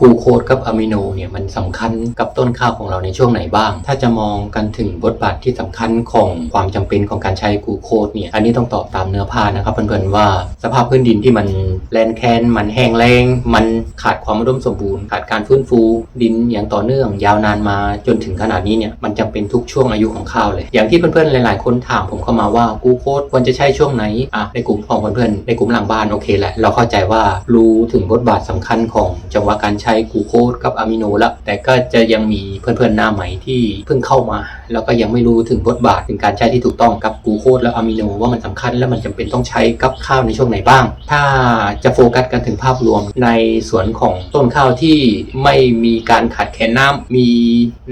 กูโคสกับอะมิโนเนี่ยมันสำคัญกับต้นข้าวของเราในช่วงไหนบ้าง ถ้าจะมองกันถึงบทบาทที่สำคัญของความจำเป็นของการใช้กูโคสเนี่ยอันนี้ต้องตอบตามเนื้อผ้านะครับเพื่อนๆว่าสภาพพื้นดินที่มันแลนแคนมันแห้งแล้ง มันขาดความอุดมสมบูรณ์ ขาดการฟื้นฟูดินอย่างต่อเนื่องยาวนานมาจนถึงขนาดนี้เนี่ยมันจำเป็นทุกช่วงอายุของข้าวเลย อย่างที่เพื่อนๆหลาย ๆ คนถามผมเข้ามาว่ากูโคสควรจะใช้ช่วงไหนอะในกลุ่มของเพื่อนๆในกลุ่มหลังบ้านโอเคแหละเราเข้าใจว่ารู้ถึงบทบาทสำคัญของจังหวะการใช้้กูโคสกับอะมิโนแล้วแต่ก็จะยังมีเพื่อนๆหน้าใหม่ที่เพิ่งเข้ามา แล้วก็ยังไม่รู้ถึงบทบาทถึงการใช้ที่ถูกต้องกับกูโคสและอะมิโนว่ามันสำคัญและมันจำเป็นต้องใช้กับข้าวในช่วงไหนบ้าง ถ้าจะโฟกัสกันถึงภาพรวมในส่วนของต้นข้าวที่ไม่มีการขาดแคลนน้ำมี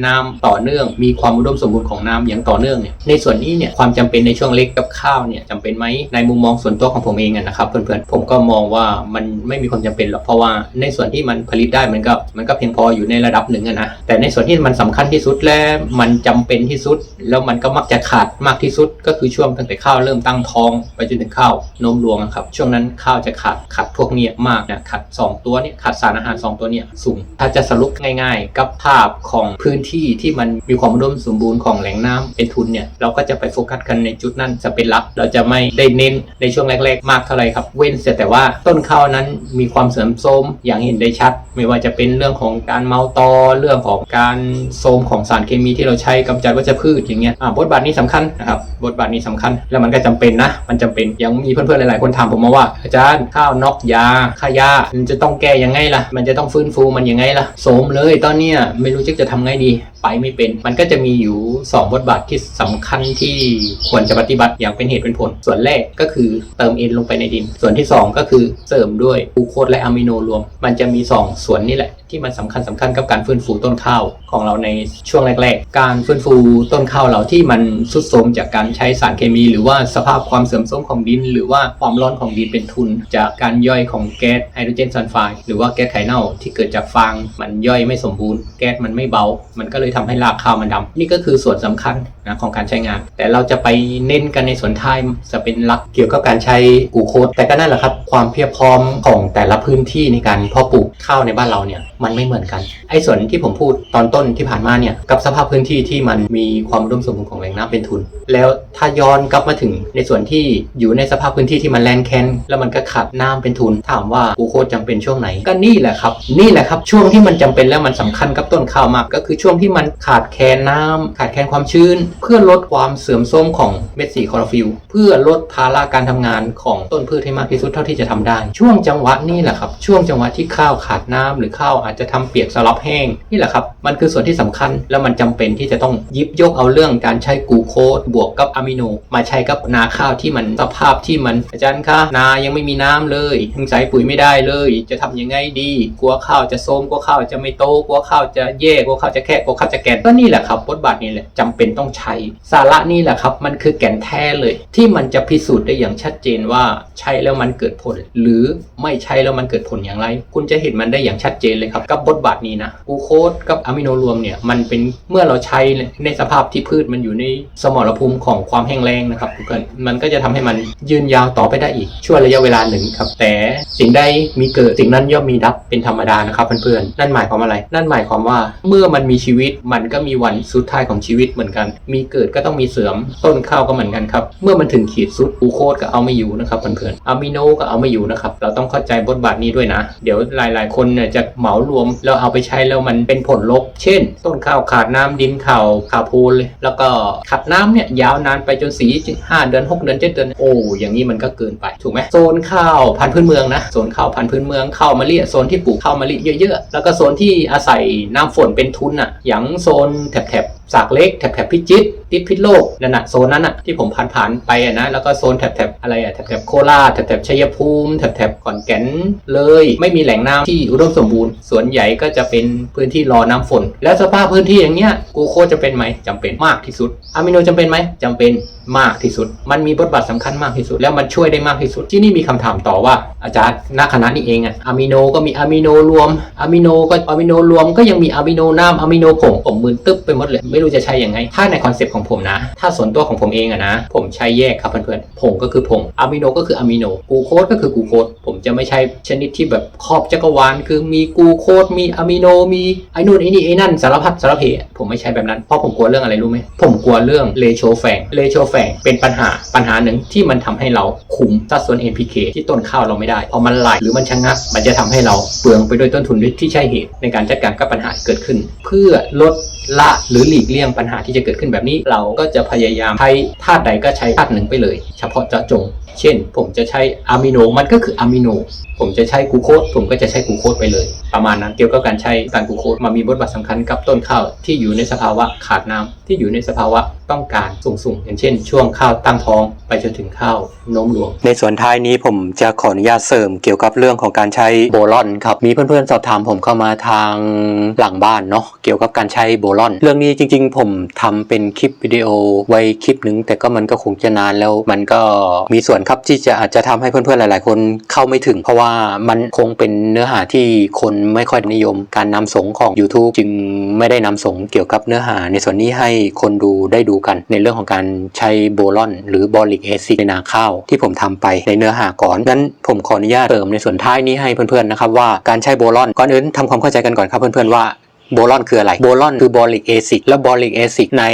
น้ำต่อเนื่อง มีความอุดมสมบูรณ์ของน้ำอย่างต่อเนื่องเนี่ยในส่วนนี้เนี่ยความจำเป็นในช่วงเล็กกับข้าวเนี่ยจำเป็นไหมในมุมมองส่วนตัวของผมเองนะครับเพื่อนๆผมก็มองว่ามันไม่มีความจำเป็นหรอกเพราะว่าในส่วนที่มันผลิตได้มันก็มันก็เพียงพออยู่ในระดับหนึ่งนะแต่ในส่วนที่มันสำคัญที่สุดและมันจำเป็นที่สุด แล้วมันก็มักจะขาดมากที่สุด ก็คือช่วงตั้งแต่ข้าวเริ่มตั้งท้องไปจนถึงข้าวนมรวงครับ ช่วงนั้นข้าวจะขาดขาดพวกเนี้ยมากนะขาดสองตัวเนี่ยขาดสารอาหารสองตัวเนี่ยสูง ถ้าจะสรุปง่ายๆ กับภาพของพื้นที่ที่มันมีความอุดมสมบูรณ์ของแหล่งน้ำเป็นทุนเนี่ยเราก็จะไปโฟกัสกันในจุดนั้นจะเป็นหลัก เราจะไม่ได้เน้นในช่วงแรกๆ มากเท่าไหร่ครับเว้นเสียแต่ว่าต้นข้าวนั้นมีความเสื่อมโทรมอย่างเห็นได้ชัด ไม่ว่าจะเป็นเรื่องของการเมาตอเรื่องของการโทรมของสารเคมีที่เราใช้กำจัดวัชพืชอย่างเงี้ยอ่าบทบาทนี้สำคัญนะครับบทบาทนี้สำคัญ แล้วมันก็จำเป็นนะ มันจำเป็นยังมีเพื่อนๆหลายๆคนถามผมมาว่า อาจารย์ข้าวนอกยาค่ายามันจะต้องแก้ยังไงล่ะ มันจะต้องฟื้นฟูมันยังไงล่ะโสมเลยตอนเนี้ยไม่รู้จะจะทำไงดีไปไม่เป็น มันก็จะมีอยู่ 2 บทบาทที่สำคัญที่ควรจะปฏิบัติอย่างเป็นเหตุเป็นผล ส่วนแรกก็คือเติมเอ็นลงไปในดิน ส่วนที่ 2 ก็คือเสริมด้วยกูโคสและอะมิโนรวม มันจะมี 2 ส่วนนี่แหละที่มันสำคัญสำคัญกับการฟื้นฟูต้นข้าวของเราในช่วงแรก ๆ การฟื้นฟูต้นข้าวเราที่มันทรุดโทรมจากการใช้สารเคมี หรือว่าสภาพความเสื่อมโทรมของดิน หรือว่าความร้อนของดินเป็นทุน จากการย่อยของแก๊สไฮโดรเจนซัลไฟด์หรือว่าแก๊สไข่เน่าที่เกิดจากฟางมันย่อยไม่สมบูรณ์แก๊สมันไม่เบา มันก็เลยทำให้รากข้าวมันดำนี่ก็คือส่วนสำคัญนะของการใช้งาน แต่เราจะไปเน้นกันในส่วนท้ายจะเป็นหลักเกี่ยวกับการใช้กูโคสแต่ก็นั่นแหละครับ ความเพียบพร้อมของแต่ละพื้นที่ในการเพาะปลูกข้าวในบ้านเราเนี่ยมันไม่เหมือนกันไอ้ส่วนที่ผมพูดตอนต้นที่ผ่านมาเนี่ยกับสภาพพื้นที่ที่มันมีความอุดมสมบูรณ์ของแหล่งน้ำเป็นทุน แล้วถ้าย้อนกลับมาถึงในส่วนที่อยู่ในสภาพพื้นที่ที่มันแลนแคนแล้วมันก็ขาดน้ำเป็นทุน ถามว่ากูโคตรจำเป็นช่วงไหน ก็นี่แหละครับ นี่แหละครับ ช่วงที่มันจำเป็นแล้วมันสำคัญกับต้นข้าวมาก ก็คือช่วงที่มันขาดแคลนน้ำขาดแคลนความชื้น เพื่อลดความเสื่อมโทรมของเม็ดสีคลอโรฟิลเพื่อลดภาระการทำงานของต้นพืชให้มากที่สุดเท่าที่จะทำได้ ช่วงจังหวะนี่แหละครับ ช่วงจังหวะที่ข้าวขาดน้ำหรือข้าวอาจจะทำเปียกสลับแห้งนี่แหละครับมันคือส่วนที่สำคัญแล้วมันจำเป็นที่จะต้องยิบยกเอาเรื่องการใช้กูโคสบวกกับอะมิโน มาใช้กับนาข้าวที่มันสภาพที่มันอาจารย์คะนายังไม่มีน้ำเลยยังใส่ปุ๋ยไม่ได้เลย จะทำยังไงดี กลัวข้าวจะโทมกลัวข้าวจะไม่โตกลัวข้าวจะแย่กลัวข้าวจะแค่กลัวข้าวจะแก่นก็นี่แหละครับบทบาทนี้แหละจำเป็นต้องใช้ สาระนี่แหละครับ มันคือแก่นแท้เลย ที่มันจะพิสูจน์ได้อย่างชัดเจนว่าใช้แล้วมันเกิดผล หรือไม่ใช้แล้วมันเกิดผลอย่างไร คุณจะเห็นมันได้อย่างชัดเจนเลยครับ กับบทบาทนี้นะกูโคสกับอะมิโนรวมเนี่ยมันเป็นเมื่อเราใช้ในสภาพที่พืชมันอยู่ในสมรภูมิของของความแห้งแล้งนะครับเพื่อนมันก็จะทำให้มันยืนยาวต่อไปได้อีก ช่วงระยะเวลาหนึ่งครับ แต่สิ่งใดมีเกิดสิ่งนั้นย่อมมีดับเป็นธรรมดานะครับเพื่อนๆนั่นหมายความอะไร นั่นหมายความว่าเมื่อมันมีชีวิตมันก็มีวันสุดท้ายของชีวิตเหมือนกัน มีเกิดก็ต้องมีเสื่อมต้นข้าวก็เหมือนกันครับเมื่อมันถึงขีดสุดกลูโคสก็เอาไม่อยู่นะครับเพื่อนๆอะมิโนก็เอาไม่อยู่นะครับเราต้องเข้าใจบทบาทนี้ด้วยนะ เดี๋ยวหลาย ๆ คนเนี่ยจะเหมารวมแล้วเอาไปใช้แล้วมันเป็นผลลบ เช่น ต้นข้าวขาดน้ำดินเข่าขาพูนเลยแล้วก็ขาดน้ำเนี่ยยาวนานไปจนสีห้าเดือนหกเดือนเจ็ดเดือนโอ้อย่างนี้มันก็เกินไปถูกไหมโซนข้าวพันธุ์พื้นเมืองนะโซนข้าวพันธุ์พื้นเมืองข้าวมะลิโซนที่ปลูกข้าวมะลิเยอะๆแล้วก็โซนที่อาศัยน้ำฝนเป็นทุนอะอย่างโซนแถบสากเล็กแถบๆพิจิตรติดพิษโลกนั่นน่ะโซนนั้นอะที่ผมผ่านๆไปอะนะแล้วก็โซนแถบๆอะไรอะแถบๆโคราชแถบๆชัยภูมิแถบๆขอนแก่นเลย ไม่มีแหล่งน้ำที่อุดมสมบูรณ์ส่วนใหญ่ก็จะเป็นพื้นที่รอน้ำฝน แล้วสภาพพื้นที่อย่างเงี้ยกูโคจะเป็นไหมจำเป็นมากที่สุดอะมิโนจำเป็นไหมจำเป็นมากที่สุด มันมีบทบาทสำคัญมากที่สุด แล้วมันช่วยได้มากที่สุด ที่นี่มีคำถามต่อว่าอาจารย์ณคณะนี้เองอะอะมิโนก็มีอะมิโนรวมอะมิโนก็อะมิโนรวมก็ยังมีอะมิโนน้ำอะมิโนผงผมมึนตึ๊บไปหมดเลยไม่รู้จะใช้ยังไง ถ้าในคอนเซปต์ของผมนะ ถ้าส่วนตัวของผมเองอะนะ ผมใช้แยกครับเพื่อนๆผงก็คือผงอะมิโนก็คืออะมิโนกูโคสก็คือกูโคสผมจะไม่ใช้ชนิดที่แบบครอบจักรวาลคือมีกูโคสมีอะมิโนมีไอ้นู่นไอ้นี่ไอ้นั่นสารพัดสารเพผมไม่ใช้แบบนั้นเพราะผมกลัวเรื่องอะไรรู้ไหมผมกลัวเรื่องเลโชแฝงเลโชแฝงเป็นปัญหาปัญหาหนึ่งที่มันทำให้เราคุมสัดส่วน NPK ที่ต้นข้าวเราไม่ได้พอมันไหลหรือมันชะงักมันจะทำให้เราเปลืองไปด้วยต้นทุนที่ใช่เหตุในการจัดการกับปัญหาเกิดขึ้น เพื่อลด ละหรือหลีกเลี่ยงปัญหาที่จะเกิดขึ้นแบบนี้เราก็จะพยายามใช้ธาตุใดก็ใช้ธาตุหนึ่งไปเลย เฉพาะเจาะจง เช่น ผมจะใช้อะมิโนมันก็คืออะมิโน ผมจะใช้กูโคสผมก็จะใช้กูโคสไปเลย ประมาณนั้นเกี่ยวกับการใช้การกูโคสมามีบทบาทสำคัญกับต้นข้าวที่อยู่ในสภาวะขาดน้ำ ที่อยู่ในสภาวะต้องการสูงๆ อย่างเช่น ช่วงข้าวตั้งท้องไปจนถึงข้าวโน้มรวง ในส่วนท้ายนี้ผมจะขออนุญาตเสริมเกี่ยวกับเรื่องของการใช้โบลอนครับมีเพื่อนๆสอบถามผมเข้ามาทางหลังบ้านเนาะเกี่ยวกับการใช้โบลอน เรื่องนี้จริง ๆ ผมทำเป็นคลิปวิดีโอไว้คลิปหนึ่งแต่ก็มันก็คงจะนานแล้วมันก็มีส่วนครับที่จะอาจจะทำให้เพื่อนๆหลาย ๆ คนเข้าไม่ถึง เพราะว่ามันคงเป็นเนื้อหาที่คนไม่ค่อยนิยม การนำสงของ YouTube จึงไม่ได้นำสงเกี่ยวกับเนื้อหาในส่วนนี้ให้คนดูได้ดูกัน ในเรื่องของการใช้โบลอน หรือบอลิกแอซิดในนาข้าวที่ผมทำไปในเนื้อหาก่อนงั้นผมขออนุญาตเติมในส่วนท้ายนี้ให้เพื่อนๆนะครับว่าการใช้โบลอนก่อนอื่นทำความเข้าใจกันก่อนครับเพื่อนๆว่า โบลอนคืออะไร โบลอนคือบอลิกแอซิดและบอลิกแอซิดใน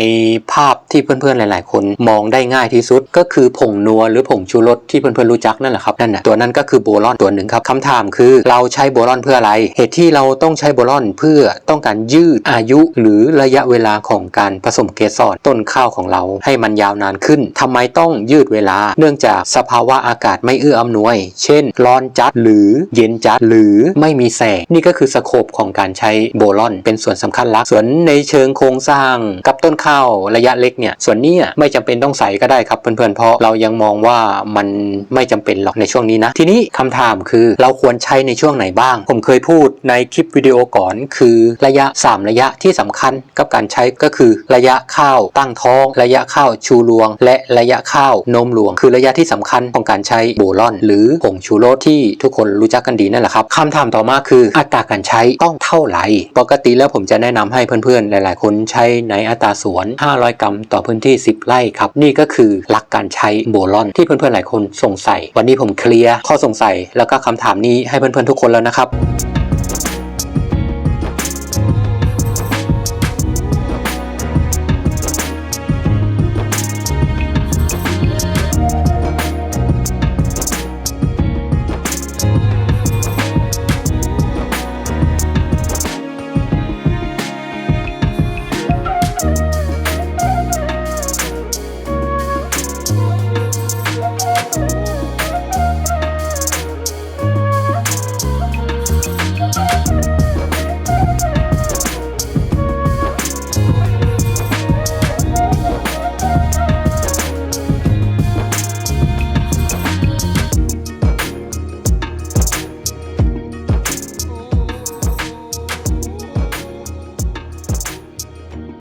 ภาพที่เพื่อนๆหลาย ๆ คนมองได้ง่ายที่สุด ก็คือผงนัวหรือผงชูรสที่เพื่อนๆรู้จักนั่นแหละครับนั่นน่ะตัวนั้นก็คือโบลอนตัวหนึ่งครับคำถามคือเราใช้โบลอนเพื่ออะไร เหตุที่เราต้องใช้โบลอนเพื่อต้องการยืดอายุหรือระยะเวลาของการผสมเกสรต้นข้าวของเราให้มันยาวนานขึ้นทำไมต้องยืดเวลา เนื่องจากสภาวะอากาศไม่เอื้ออำนวย เช่น ร้อนจัดหรือเย็นจัดหรือไม่มีแสงนี่ก็คือสโคปของการใช้โบลอนเป็นส่วนสำคัญหลัก ส่วนในเชิงโครงสร้างกับต้นข้าวระยะเล็กเนี่ยส่วนนี้ไม่จำเป็นต้องใส่ก็ได้ครับเพื่อนๆเพราะเรายังมองว่ามันไม่จำเป็นหรอกในช่วงนี้นะ ทีนี้คำถามคือเราควรใช้ในช่วงไหนบ้าง ผมเคยพูดในคลิปวิดีโอก่อนคือระยะ 3 ระยะที่สำคัญกับการใช้ก็คือระยะข้าวตั้งท้อง ระยะข้าวชูรวง และระยะข้าวนมรวง คือระยะที่สำคัญของการใช้โบลอน หรือผงชูรสที่ทุกคนรู้จักกันดีนั่นแหละครับคำถามต่อมาคืออัตราการใช้ต้องเท่าไหร่ปกติแล้วผมจะแนะนำให้เพื่อนๆ หลายๆ คนใช้ในอัตราส่วน 500 กรัมต่อพื้นที่ 10 ไร่ครับ นี่ก็คือหลักการใช้โบลอนที่เพื่อนๆ หลายคนสงสัย วันนี้ผมเคลียร์ข้อสงสัยแล้วก็คำถามนี้ให้เพื่อนๆ ทุกคนแล้วนะครับ